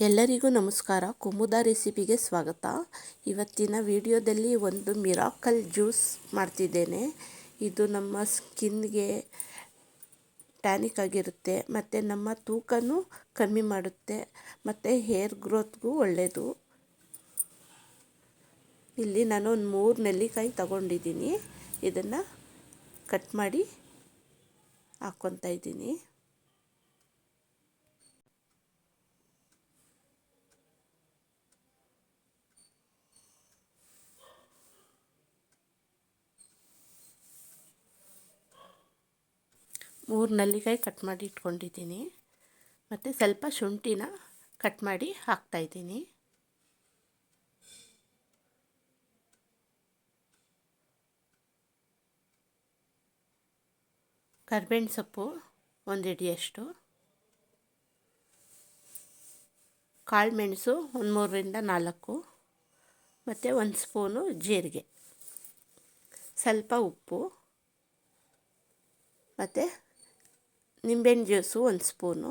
ಎಲ್ಲರಿಗೂ ನಮಸ್ಕಾರ. ಕುಮುದ ರೆಸಿಪಿಗೆ ಸ್ವಾಗತ. ಇವತ್ತಿನ ವಿಡಿಯೋದಲ್ಲಿ ಒಂದು ಮಿರಾಕಲ್ ಜ್ಯೂಸ್ ಮಾಡ್ತಿದ್ದೇನೆ. ಇದು ನಮ್ಮ ಸ್ಕಿನ್ಗೆ ಟ್ಯಾನಿಕ್ ಆಗಿರುತ್ತೆ, ಮತ್ತು ನಮ್ಮ ತೂಕನೂ ಕಮ್ಮಿ ಮಾಡುತ್ತೆ, ಮತ್ತು ಹೇರ್ ಗ್ರೋತ್ಗೂ ಒಳ್ಳೆಯದು ಇಲ್ಲಿ ನಾನು ಒಂದು ಮೂರು ನೆಲ್ಲಿಕಾಯಿ ತಗೊಂಡಿದ್ದೀನಿ. ಇದನ್ನು ಕಟ್ ಮಾಡಿ ಹಾಕ್ಕೊತಾ ಇದ್ದೀನಿ. ಮೂರು ನಲ್ಲಿಕಾಯಿ ಕಟ್ ಮಾಡಿ ಇಟ್ಕೊಂಡಿದ್ದೀನಿ. ಮತ್ತು ಸ್ವಲ್ಪ ಶುಂಠಿನ ಕಟ್ ಮಾಡಿ ಹಾಕ್ತಾಯಿದ್ದೀನಿ ಕರ್ಬೇವಿನ ಸೊಪ್ಪು ಒಂದು ಹಿಡಿಯಷ್ಟು ಕಾಳು ಮೆಣಸು ಒಂದು ಮೂರರಿಂದ ನಾಲ್ಕು. ಮತ್ತು ಒಂದು ಸ್ಪೂನು ಜೀರಿಗೆ. ಸ್ವಲ್ಪ ಉಪ್ಪು. ಮತ್ತು ನಿಂಬೆಹಣ್ಣು ಜ್ಯೂಸು ಒಂದು ಸ್ಪೂನು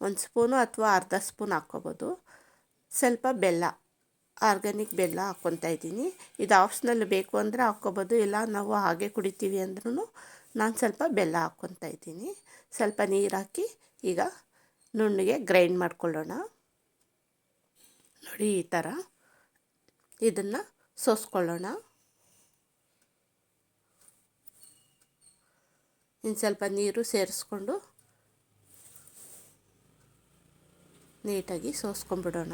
ಒಂದು ಸ್ಪೂನು ಅಥವಾ ಅರ್ಧ ಸ್ಪೂನ್ ಹಾಕ್ಕೋಬೋದು. ಸ್ವಲ್ಪ ಬೆಲ್ಲ ಆರ್ಗ್ಯಾನಿಕ್ ಬೆಲ್ಲ ಹಾಕ್ಕೊತಾ ಇದ್ದೀನಿ. ಇದು ಆಪ್ಷನಲ್ ಬೇಕು ಅಂದರೆ ಹಾಕ್ಕೋಬೋದು, ಇಲ್ಲ ನಾವು ಹಾಗೆ ಕುಡಿತೀವಿ ಅಂದ್ರೂ ನಾನು ಸ್ವಲ್ಪ ಬೆಲ್ಲ ಹಾಕ್ಕೊತಾ ಇದ್ದೀನಿ. ಸ್ವಲ್ಪ ನೀರು ಹಾಕಿ ಈಗ ನುಣ್ಣಗೆ ಗ್ರೈಂಡ್ ಮಾಡ್ಕೊಳ್ಳೋಣ. ನೋಡಿ ಈ ಥರ ಇದನ್ನು ಸೋಸ್ಕೊಳ್ಳೋಣ. ಇನ್ನು ಸ್ವಲ್ಪ ನೀರು ಸೇರಿಸ್ಕೊಂಡು ನೀಟಾಗಿ ಸೋಸ್ಕೊಂಡ್ಬಿಡೋಣ.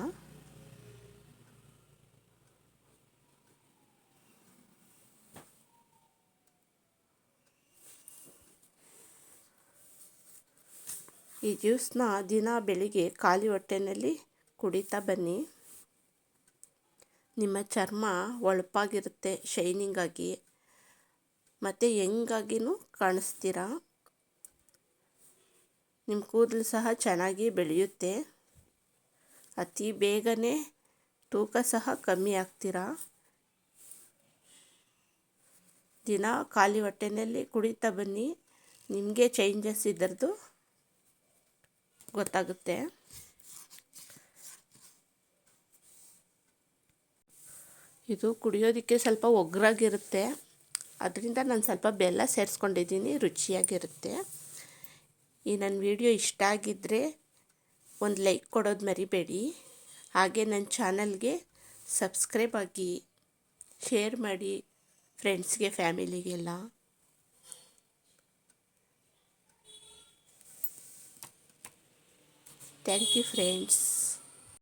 ಈ ಜ್ಯೂಸ್ನ ದಿನ ಬೆಳಿಗ್ಗೆ ಖಾಲಿ ಹೊಟ್ಟೆನಲ್ಲಿ ಕುಡಿತಾ ಬನ್ನಿ. ನಿಮ್ಮ ಚರ್ಮ ಒಳಪಾಗಿರುತ್ತೆ ಶೈನಿಂಗಾಗಿ ಮತ್ತು ಹೆಂಗಾಗಿನೂ ಕಾಣಿಸ್ತೀರ? ನಿಮ್ಮ ಕೂದಲು ಸಹ ಚೆನ್ನಾಗಿ ಬೆಳೆಯುತ್ತೆ. ಅತಿ ಬೇಗನೆ ತೂಕ ಸಹ ಕಮ್ಮಿ ಆಗ್ತೀರ? ದಿನ ಖಾಲಿ ಹೊಟ್ಟೆಯಲ್ಲಿ ಕುಡಿತಾ ಬನ್ನಿ. ನಿಮಗೆ ಚೇಂಜಸ್ ಇದರದು ಗೊತ್ತಾಗುತ್ತೆ. ಇದು ಕುಡಿಯೋದಕ್ಕೆ ಸ್ವಲ್ಪ ಒಗ್ರಾಗಿರುತ್ತೆ. ಅದರಿಂದ ನಾನು ಸ್ವಲ್ಪ ಬೆಲ್ಲ ಸೇರಿಸ್ಕೊಂಡಿದ್ದೀನಿ, ರುಚಿಯಾಗಿರುತ್ತೆ. ಈ ನನ್ನ ವಿಡಿಯೋ ಇಷ್ಟ ಆಗಿದ್ದರೆ ಒಂದು ಲೈಕ್ ಕೊಡೋದು ಮರಿಬೇಡಿ. ಹಾಗೆ ನನ್ನ ಚಾನಲ್ಗೆ ಸಬ್ಸ್ಕ್ರೈಬ್ ಆಗಿ ಶೇರ್ ಮಾಡಿ ಫ್ರೆಂಡ್ಸ್ಗೆ, ಫ್ಯಾಮಿಲಿಗೆಲ್ಲ. Thank you friends.